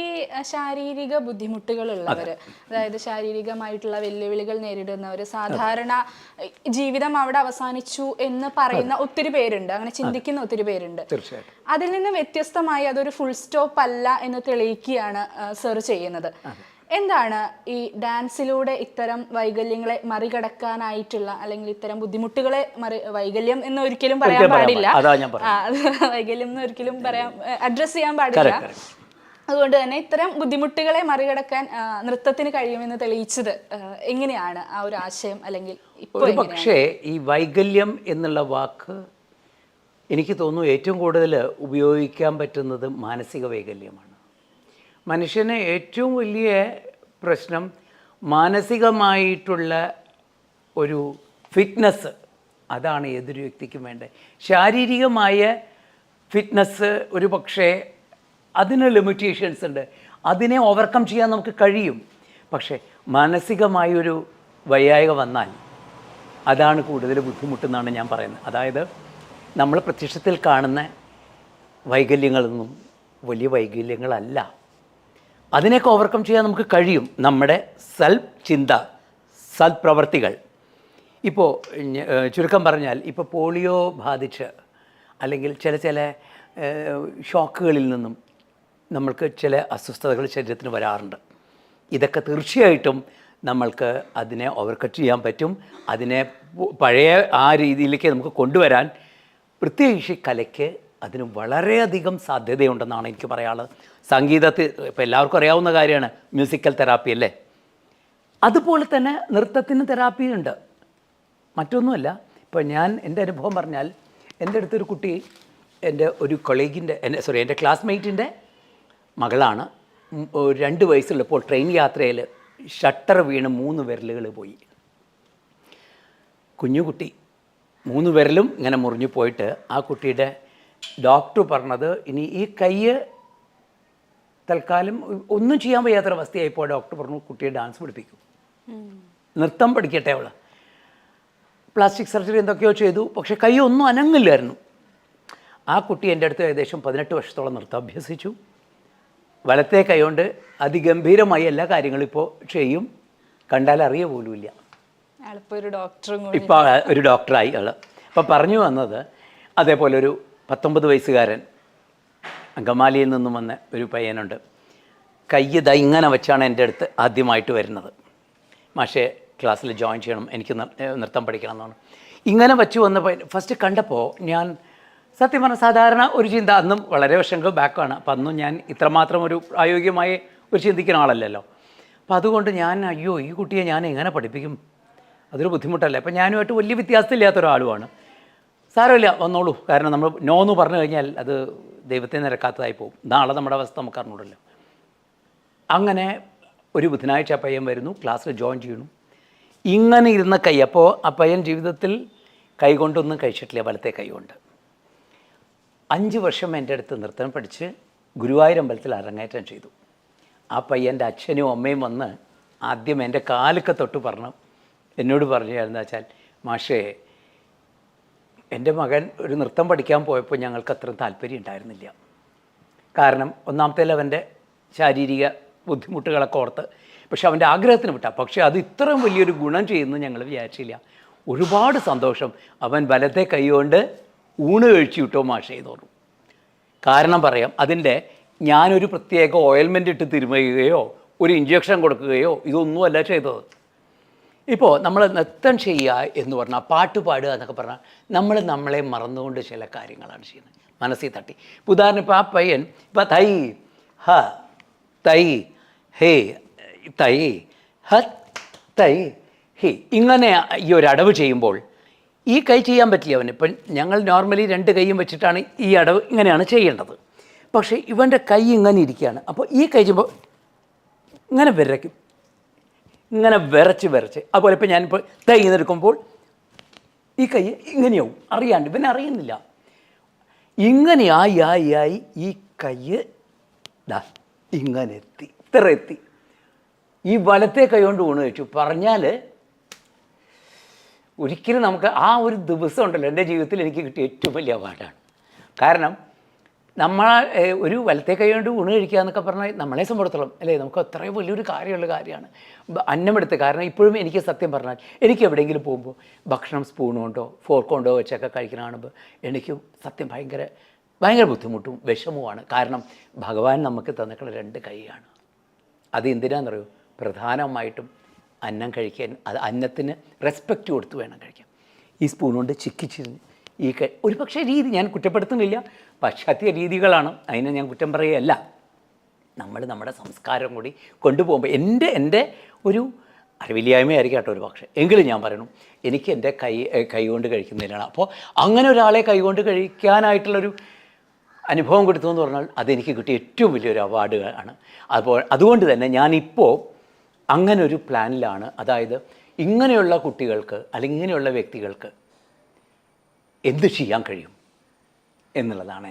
ഈ ശാരീരിക ബുദ്ധിമുട്ടുകളുള്ളവര് അതായത് ശാരീരികമായിട്ടുള്ള വെല്ലുവിളികൾ നേരിടുന്നവർ സാധാരണ ജീവിതം അവിടെ അവസാനിച്ചു എന്ന് പറയുന്ന ഒത്തിരി പേരുണ്ട്. അങ്ങനെ ചിന്തിക്കുന്ന ഒത്തിരി പേരുണ്ട്. അതിൽ നിന്ന് വ്യത്യസ്തമായി അതൊരു ഫുൾ സ്റ്റോപ്പ് അല്ല എന്ന് തെളിയിക്കുകയാണ് സർ ചെയ്യുന്നത്. എന്താണ് ഈ ഡാൻസിലൂടെ ഇത്തരം വൈകല്യങ്ങളെ മറികടക്കാനായിട്ടുള്ള അല്ലെങ്കിൽ ഇത്തരം ബുദ്ധിമുട്ടുകളെ മറി വൈകല്യം എന്ന് ഒരിക്കലും പറയാൻ പാടില്ല. വൈകല്യം എന്ന് ഒരിക്കലും പറയാൻ അഡ്രസ് ചെയ്യാൻ പാടില്ല. അതുകൊണ്ട് തന്നെ ഇത്തരം ബുദ്ധിമുട്ടുകളെ മറികടക്കാൻ നൃത്തത്തിന് കഴിയുമെന്ന് തെളിയിച്ചത് എങ്ങനെയാണ്? ആ ഒരു ആശയം അല്ലെങ്കിൽ ഇപ്പോൾ ഒരു പക്ഷേ ഈ വൈകല്യം എന്നുള്ള വാക്ക് എനിക്ക് തോന്നുന്നു ഏറ്റവും കൂടുതൽ ഉപയോഗിക്കാൻ പറ്റുന്നത് മാനസിക വൈകല്യമാണ്. മനുഷ്യന് ഏറ്റവും വലിയ പ്രശ്നം മാനസികമായിട്ടുള്ള ഒരു ഫിറ്റ്നസ് അതാണ് ഏതൊരു വ്യക്തിക്കും വേണ്ടത്. ശാരീരികമായ ഫിറ്റ്നസ് ഒരു പക്ഷേ അതിന് ലിമിറ്റേഷൻസ് ഉണ്ട്. അതിനെ ഓവർകം ചെയ്യാൻ നമുക്ക് കഴിയും. പക്ഷേ മാനസികമായൊരു വയ്യായക വന്നാൽ അതാണ് കൂടുതൽ ബുദ്ധിമുട്ടെന്നാണ് ഞാൻ പറയുന്നത്. അതായത് നമ്മൾ പ്രത്യക്ഷത്തിൽ കാണുന്ന വൈകല്യങ്ങളൊന്നും വലിയ വൈകല്യങ്ങളല്ല. അതിനെയൊക്കെ ഓവർകം ചെയ്യാൻ നമുക്ക് കഴിയും. നമ്മുടെ സെൽഫ് ചിന്ത സൽപ്രവർത്തികൾ ഇപ്പോൾ ചുരുക്കം പറഞ്ഞാൽ ഇപ്പോൾ പോളിയോ ബാധിച്ച് അല്ലെങ്കിൽ ചില ചില ഷോക്കുകളിൽ നിന്നും നമ്മൾക്ക് ചില അസ്വസ്ഥതകൾ ശരീരത്തിന് വരാറുണ്ട്. ഇതൊക്കെ തീർച്ചയായിട്ടും നമ്മൾക്ക് അതിനെ ഓവർകട്ട് ചെയ്യാൻ പറ്റും. അതിനെ പഴയ ആ രീതിയിലേക്ക് നമുക്ക് കൊണ്ടുവരാൻ പ്രത്യേകിച്ച് കലയ്ക്ക് അതിന് വളരെയധികം സാധ്യതയുണ്ടെന്നാണ് എനിക്ക് പറയാനുള്ളത്. സംഗീതത്തിൽ ഇപ്പോൾ എല്ലാവർക്കും അറിയാവുന്ന കാര്യമാണ് മ്യൂസിക്കൽ തെറാപ്പി അല്ലേ? അതുപോലെ തന്നെ നൃത്തത്തിന് തെറാപ്പിയുണ്ട് മറ്റൊന്നുമല്ല ഇപ്പോൾ ഞാൻ എന്റെ അനുഭവം പറഞ്ഞാൽ എന്റെ അടുത്തൊരു കുട്ടി എന്റെ ഒരു കൊളീഗിന്റെ എന്റെ സോറി എന്റെ ക്ലാസ്മേറ്റിന്റെ മകളാണ്. രണ്ട് വയസ്സുള്ളപ്പോൾ ട്രെയിൻ യാത്രയിൽ ഷട്ടർ വീണ് മൂന്ന് വിരലുകൾ പോയി. കുഞ്ഞുകുട്ടി മൂന്ന് വിരലും ഇങ്ങനെ മുറിഞ്ഞു പോയിട്ട് ആ കുട്ടിയുടെ ഡോക്ടർ പറഞ്ഞത് ഇനി ഈ കയ്യ് തൽക്കാലം ഒന്നും ചെയ്യാൻ വയ്യാത്തൊരവസ്ഥയായിപ്പോൾ ഡോക്ടർ പറഞ്ഞു കുട്ടിയെ ഡാൻസ് പഠിപ്പിക്കും. നൃത്തം പഠിക്കട്ടെ അവൾ പ്ലാസ്റ്റിക് സർജറി എന്തൊക്കെയോ ചെയ്തു പക്ഷേ കൈ ഒന്നും അനങ്ങില്ലായിരുന്നു ആ കുട്ടി എന്റെ അടുത്ത് ഏകദേശം പതിനെട്ട് വർഷത്തോളം നൃത്തം അഭ്യസിച്ചു. വലത്തെ കൈകൊണ്ട് അതിഗംഭീരമായി എല്ലാ കാര്യങ്ങളും ഇപ്പോൾ ചെയ്യും. കണ്ടാൽ അറിയ പോലുമില്ല. ഇപ്പോൾ ഒരു ഡോക്ടറായി ആൾ അപ്പോൾ പറഞ്ഞു വന്നത് അതേപോലെ ഒരു പത്തൊമ്പത് വയസ്സുകാരൻ അങ്കമാലിയിൽ നിന്നും വന്ന ഒരു പയ്യനുണ്ട്. കയ്യ് ദാ ഇങ്ങനെ വെച്ചാണ് എന്റെ അടുത്ത് ആദ്യമായിട്ട് വരുന്നത്. മാഷെ ക്ലാസ്സിൽ ജോയിൻ ചെയ്യണം എനിക്ക് നൃത്തം പഠിക്കണം എന്നാണ്. ഇങ്ങനെ വെച്ച് വന്ന പയ്യൻ ഫസ്റ്റ് കണ്ടപ്പോൾ ഞാൻ സത്യം പറഞ്ഞ സാധാരണ ഒരു ചിന്ത അന്നും വളരെ വർഷങ്ങൾ ബാക്കാണ് അപ്പം അന്നും ഞാൻ ഇത്രമാത്രം ഒരു പ്രായോഗികമായി ഒരു ചിന്തിക്കുന്ന ആളല്ലല്ലോ. അപ്പം അതുകൊണ്ട് ഞാൻ അയ്യോ ഈ കുട്ടിയെ ഞാൻ എങ്ങനെ പഠിപ്പിക്കും? അതൊരു ബുദ്ധിമുട്ടല്ലേ? അപ്പം ഞാനുമായിട്ട് വലിയ വ്യത്യാസമില്ലാത്ത ഒരാളുമാണ്. സാരമില്ല വന്നോളൂ. കാരണം നമ്മൾ നോ എന്ന് പറഞ്ഞു കഴിഞ്ഞാൽ അത് ദൈവത്തെ നിരക്കാത്തതായി പോകും. നാളെ നമ്മുടെ അവസ്ഥ നമുക്ക് അറിഞ്ഞൂടല്ലോ അങ്ങനെ ഒരു ബുധനാഴ്ച ആ പയ്യൻ വരുന്നു ക്ലാസ്സിൽ ജോയിൻ ചെയ്യണു ഇങ്ങനെ ഇരുന്ന കൈ അപ്പോൾ ആ പയ്യൻ ജീവിതത്തിൽ കൈകൊണ്ടൊന്നും കഴിച്ചിട്ടില്ല വലത്തെ കൈ കൊണ്ട് അഞ്ച് വർഷം എന്റെ അടുത്ത് നൃത്തം പഠിച്ച് ഗുരുവായൂരമ്പലത്തിൽ അരങ്ങേറ്റം ചെയ്തു. ആ പയ്യന്റെ അച്ഛനും അമ്മയും വന്ന് ആദ്യം എന്റെ കാലൊക്കെ തൊട്ട് പറഞ്ഞു. എന്നോട് പറഞ്ഞു എന്താ വെച്ചാൽ മാഷേ എന്റെ മകൻ ഒരു നൃത്തം പഠിക്കാൻ പോയപ്പോൾ ഞങ്ങൾക്ക് അത്ര താല്പര്യം ഉണ്ടായിരുന്നില്ല. കാരണം ഒന്നാമത്തെ അവന്റെ ശാരീരിക ബുദ്ധിമുട്ടുകളൊക്കെ ഓർത്ത് പക്ഷെ അവന്റെ ആഗ്രഹത്തിന് വിട്ട. പക്ഷേ അത് ഇത്രയും വലിയൊരു ഗുണം ചെയ്യുന്നു ഞങ്ങൾ വിചാരിച്ചില്ല. ഒരുപാട് സന്തോഷം. അവൻ വലത്തെ കൈകൊണ്ട് ഊണ് കഴിച്ചു വിട്ടോ മാഷേ എന്ന് കാരണം പറയാം അതിന്റെ ഞാനൊരു പ്രത്യേക ഓയിൽമെന്റ് ഇട്ട് തിരുമയുകയോ ഒരു ഇഞ്ചക്ഷൻ കൊടുക്കുകയോ ഇതൊന്നുമല്ല ചെയ്തത്. ഇപ്പോൾ നമ്മൾ നൃത്തം ചെയ്യുക എന്ന് പറഞ്ഞാൽ പാട്ട് പാടുക എന്നൊക്കെ പറഞ്ഞാൽ നമ്മൾ നമ്മളെ മറന്നുകൊണ്ട് ചില കാര്യങ്ങളാണ് ചെയ്യുന്നത്. മനസ്സിൽ തട്ടി. ഇപ്പോൾ ഉദാഹരണം ഇപ്പോൾ ആ പയ്യൻ ഇപ്പോൾ തൈ ഹ തൈ ഹേ തൈ ഹ തൈ ഹേ ഇങ്ങനെ ഈ ഒരു അടവ് ചെയ്യുമ്പോൾ ഈ കൈ ചെയ്യാൻ പറ്റില്ല അവന്. ഇപ്പം ഞങ്ങൾ നോർമലി രണ്ട് കൈയും വെച്ചിട്ടാണ് ഈ അടവ് ഇങ്ങനെയാണ് ചെയ്യേണ്ടത്. പക്ഷേ ഇവന്റെ കൈ ഇങ്ങനെ ഇരിക്കുകയാണ്. അപ്പോൾ ഈ കൈ ചെയ്യുമ്പോൾ ഇങ്ങനെ വിരയ്ക്കും ഇങ്ങനെ വിരച്ച് വിരച്ച് അതുപോലെ ഇപ്പം ഞാനിപ്പോൾ തൈ നിൽക്കുമ്പോൾ ഈ കൈ ഇങ്ങനെയാവും. അറിയാണ്ട്. ഇവനെ അറിയുന്നില്ല. ഇങ്ങനെ ആയി ആയി ആയി ഈ കൈ ദാ ഇങ്ങനെ എത്തി. ഇത്ര എത്തി. ഈ വലത്തെ കൈ കൊണ്ട് ഊണ് വെച്ചു. പറഞ്ഞാൽ ഒരിക്കലും നമുക്ക് ആ ഒരു ദിവസം ഉണ്ടല്ലോ എന്റെ ജീവിതത്തിൽ എനിക്ക് കിട്ടിയ ഏറ്റവും വലിയ അവാർഡാണ്. കാരണം നമ്മൾ ഒരു വലത്തെ കൈ കൊണ്ട് ഊണ് കഴിക്കുക എന്നൊക്കെ പറഞ്ഞാൽ നമ്മളെ സംബന്ധിച്ചോളം അല്ലേ നമുക്ക് അത്രയും വലിയൊരു കാര്യമുള്ള കാര്യമാണ്. അന്നമെടുത്ത് കാരണം ഇപ്പോഴും എനിക്ക് സത്യം പറഞ്ഞാൽ എനിക്ക് എവിടെയെങ്കിലും പോകുമ്പോൾ ഭക്ഷണം സ്പൂൺ കൊണ്ടോ ഫോർക്ക് കൊണ്ടോ വെച്ചൊക്കെ കഴിക്കണ കാണുമ്പോൾ എനിക്ക് സത്യം ഭയങ്കര ഭയങ്കര ബുദ്ധിമുട്ടും വിഷമവുമാണ്. കാരണം ഭഗവാൻ നമുക്ക് തന്നിട്ടുള്ള രണ്ട് കൈയാണ്. അത് എന്തിനാണെന്നറിയോ? പ്രധാനമായിട്ടും അന്നം കഴിക്കാൻ അത് അന്നത്തിന് റെസ്പെക്റ്റ് കൊടുത്ത് വേണം കഴിക്കാൻ. ഈ സ്പൂൺ കൊണ്ട് ചിക്കിച്ചിരുന്ന് ഈ ഒരു പക്ഷേ രീതി ഞാൻ കുറ്റപ്പെടുത്തുന്നില്ല പാശ്ചാത്യ രീതികളാണ്. അതിനെ ഞാൻ കുറ്റം പറയുകയല്ല. നമ്മൾ നമ്മുടെ സംസ്കാരം കൂടി കൊണ്ടുപോകുമ്പോൾ എന്റെ എന്റെ ഒരു അറിവില്ലായ്മയായിരിക്കും കേട്ടോ ഒരു പക്ഷേ. എങ്കിലും ഞാൻ പറയണം എനിക്ക് എന്റെ കൈ കൈകൊണ്ട് കഴിക്കുന്നതിനാണ് അപ്പോൾ അങ്ങനെ ഒരാളെ കൈ കൊണ്ട് കഴിക്കാനായിട്ടുള്ളൊരു അനുഭവം കൊടുത്തു എന്ന് പറഞ്ഞാൽ അതെനിക്ക് കിട്ടിയ ഏറ്റവും വലിയൊരു അവാർഡ് ആണ്. അപ്പോൾ അതുകൊണ്ട് തന്നെ ഞാനിപ്പോൾ അങ്ങനെ ഒരു പ്ലാനിലാണ്. അതായത് ഇങ്ങനെയുള്ള കുട്ടികൾക്ക് അല്ലെങ്കിൽ ഇങ്ങനെയുള്ള വ്യക്തികൾക്ക് എന്ത് ചെയ്യാൻ കഴിയും എന്നുള്ളതാണ്